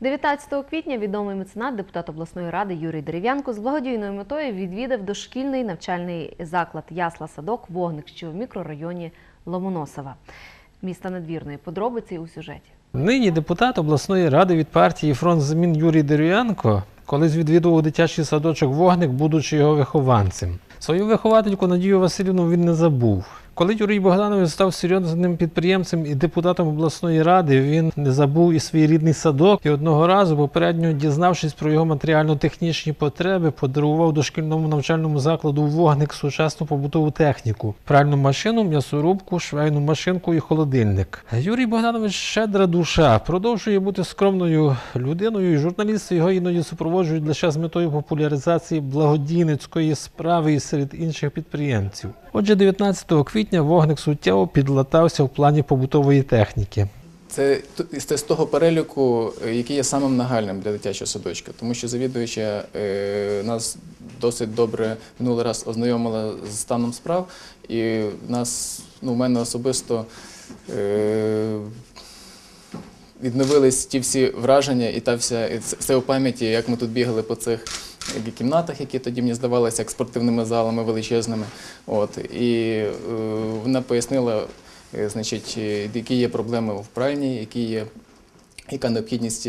19 квітня відомий меценат, депутат обласної ради Юрій Дерев'янко з благодійною метою відвідав дошкільний навчальний заклад Ясла Садок Вогник, що в мікрорайоні Ломоносова, міста Надвірної. Подробиці у сюжеті. Нині депутат обласної ради від партії Фронт змін Юрій Дерев'янко колись відвідував дитячий садочок Вогник, будучи його вихованцем. Свою виховательку Надію Васильівну він не забув. Коли Юрій Богданович став серйозним підприємцем і депутатом обласної ради, він не забув і свій рідний садок. І одного разу, попередньо дізнавшись про його матеріально-технічні потреби, подарував дошкільному навчальному закладу вогник сучасну побутову техніку, пральну машину, м'ясорубку, швейну машинку і холодильник. Юрій Богданович щедра душа, продовжує бути скромною людиною, і журналісти його іноді супроводжують лише з метою популяризації благодійницької справи і серед інших підприємців. Отже, 19 квітня вогник суттєво підлатався в плані побутової техніки. Це з того переліку, е, який є самим нагальним для дитячого садочка, тому що завідуюча е, нас досить добре минулий раз ознайомила з станом справ, і нас, ну, в мене особисто е, відновились ті всі враження і та вся і це- у пам'яті, як ми тут бігали по цих кімнатах, які тоді мені здавалися як спортивними залами величезними. От і е, вона пояснила, е, значить, е, які є проблеми в пральні, які є. Яка необхідність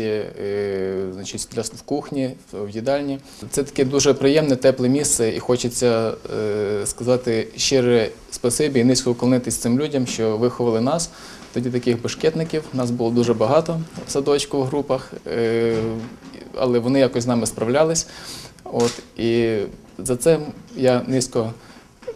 значить, для в кухні, в в їдальні. Це таке дуже приємне, тепле місце, і хочеться сказати щире спасибі і низько вклонитись цим людям, що виховали нас. Тоді таких бешкетників нас було дуже багато в садочку в групах, але вони якось з нами справлялись. От, і за це я низько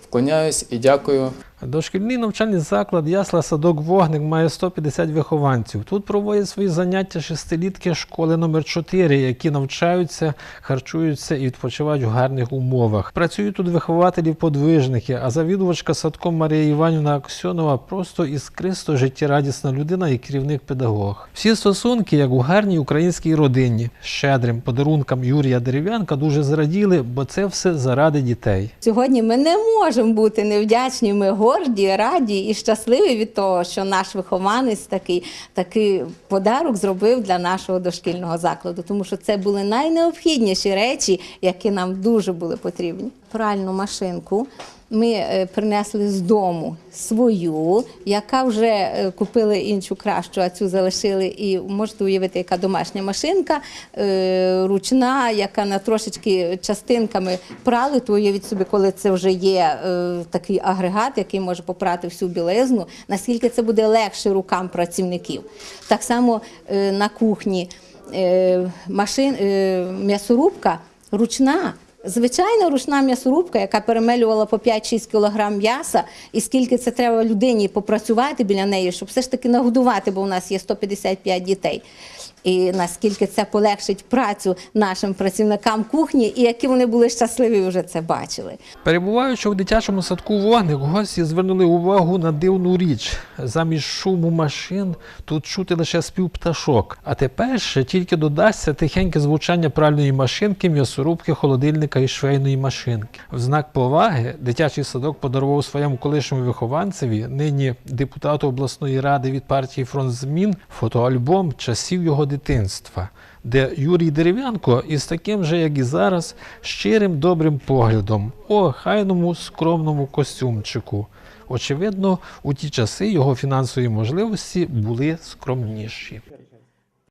вклоняюсь і дякую. Дошкільний навчальний заклад Ясла Садок Вогник має 150 вихованців. Тут проводять свої заняття шестилітки школи номер 4 які навчаються, харчуються і відпочивають в гарних умовах. Працюють тут вихователі-подвижники, а завідувачка садком Марія Іванівна Аксьонова просто іскристо життєрадісна людина і керівник-педагог. Всі стосунки, як у гарній українській родині, щедрим подарункам Юрія Дерев'янка дуже зраділи, бо це все заради дітей. Сьогодні ми не можемо бути невдячні. Ми горді, раді і щасливі від того, що наш вихованець такий, такий подарок зробив для нашого дошкільного закладу, тому що це були найнеобхідніші речі, які нам дуже були потрібні. Пральну машинку. Ми е, принесли з дому свою, яка вже е, купили іншу кращу, а цю залишили. І можете уявити, яка домашня машинка е, ручна, яка на трошечки частинками прали, то уявіть собі, коли це вже є такий агрегат, який може попрати всю білизну, наскільки це буде легше рукам працівників. Так само на кухні машин, м'ясорубка ручна. Звичайна ручна м'ясорубка, яка перемелювала по 5-6 кг м'яса, і скільки це треба людині попрацювати біля неї, щоб все ж таки нагодувати, бо у нас є 155 дітей. І наскільки це полегшить працю нашим працівникам кухні, і які вони були щасливі, вже це бачили. Перебуваючи в дитячому садку вогник, гості звернули увагу на дивну річ. Замість шуму машин тут чути лише спів пташок. А тепер ще тільки додасться тихеньке звучання пральної машинки, м'ясорубки, холодильника і швейної машинки. В знак поваги дитячий садок подарував своєму колишньому вихованцеві, нині депутату обласної ради від партії Фронт змін, фотоальбом часів його дитинства де Юрій Дерев'янко із таким же, як і зараз, щирим добрим поглядом, у хайному скромному костюмчику. Очевидно, у ті часи його фінансові можливості були скромніші.